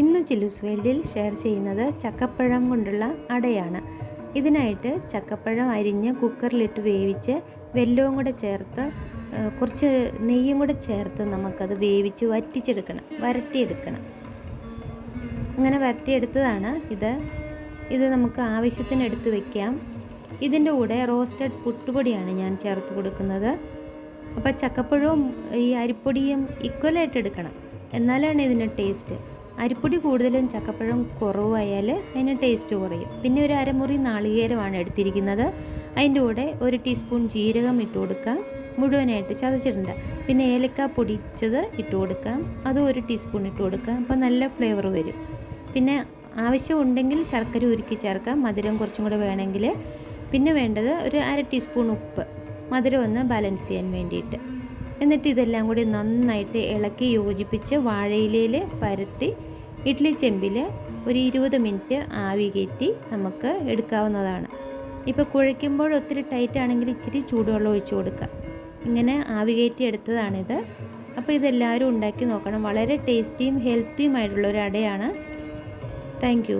ഇന്ന് ചില്ലുസ് വേൾഡിൽ ഷെയർ ചെയ്യുന്നത് ചക്കപ്പഴം കൊണ്ടുള്ള അടയാണ്. ഇതിനായിട്ട് ചക്കപ്പഴം അരിഞ്ഞ് കുക്കറിലിട്ട് വേവിച്ച് വെല്ലവും കൂടെ ചേർത്ത് കുറച്ച് നെയ്യും കൂടെ ചേർത്ത് നമുക്കത് വേവിച്ച് വറ്റിച്ചെടുക്കണം വരട്ടിയെടുക്കണം. അങ്ങനെ വരട്ടിയെടുത്തതാണ് ഇത്. ഇത് നമുക്ക് ആവശ്യത്തിന് എടുത്ത് വയ്ക്കാം ഇതിന്റെ കൂടെ റോസ്റ്റഡ് പുട്ടുപൊടിയാണ് ഞാൻ ചേർത്ത് കൊടുക്കുന്നത്. അപ്പോൾ ചക്കപ്പഴവും ഈ അരിപ്പൊടിയും ഈക്വലായിട്ട് എടുക്കണം. എന്നാലാണ് ഇതിന്റെ ടേസ്റ്റ്. അരിപ്പൊടി കൂടുതലും ചക്കപ്പഴം കുറവായാൽ അതിന് ടേസ്റ്റ് കുറയും. പിന്നെ ഒരു അരമുറി നാളികേരമാണ് എടുത്തിരിക്കുന്നത്. അതിന്റെ കൂടെ ഒരു ടീസ്പൂൺ ജീരകം ഇട്ട് കൊടുക്കാം മുഴുവനായിട്ട് ചതച്ചിട്ടുണ്ട് പിന്നെ ഏലക്ക പൊടിച്ചത് ഇട്ട് കൊടുക്കാം അതും ഒരു ടീസ്പൂൺ ഇട്ട് കൊടുക്കാം അപ്പോൾ നല്ല ഫ്ലേവർ വരും. പിന്നെ ആവശ്യമുണ്ടെങ്കിൽ ശർക്കര ഉരുക്കി ചേർക്കാം മധുരം കുറച്ചും കൂടെ വേണമെങ്കിൽ. പിന്നെ വേണ്ടത് ഒരു അര ടീസ്പൂൺ ഉപ്പ്. മധുരം ഒന്ന് ബാലൻസ് ചെയ്യാൻ വേണ്ടിയിട്ട്. എന്നിട്ട് ഇതെല്ലാം കൂടി നന്നായിട്ട് ഇളക്കി യോജിപ്പിച്ച് വാഴയിലയിൽ പരത്തി ഇഡ്ഡലി ചെമ്പിൽ ഒരു ഇരുപത് മിനിറ്റ് ആവി കയറ്റി നമുക്ക് എടുക്കാവുന്നതാണ്. ഇപ്പോൾ കുഴയ്ക്കുമ്പോൾ ഒത്തിരി ടൈറ്റ് ആണെങ്കിൽ ഇച്ചിരി ചൂടുവെള്ളം ഒഴിച്ചു കൊടുക്കുക. ഇങ്ങനെ ആവി കയറ്റി എടുത്തതാണിത്. അപ്പോൾ ഇതെല്ലാവരും ഉണ്ടാക്കി നോക്കണം. വളരെ ടേസ്റ്റിയും ഹെൽത്തിയുമായിട്ടുള്ള ഒരു അടയാണ്. താങ്ക്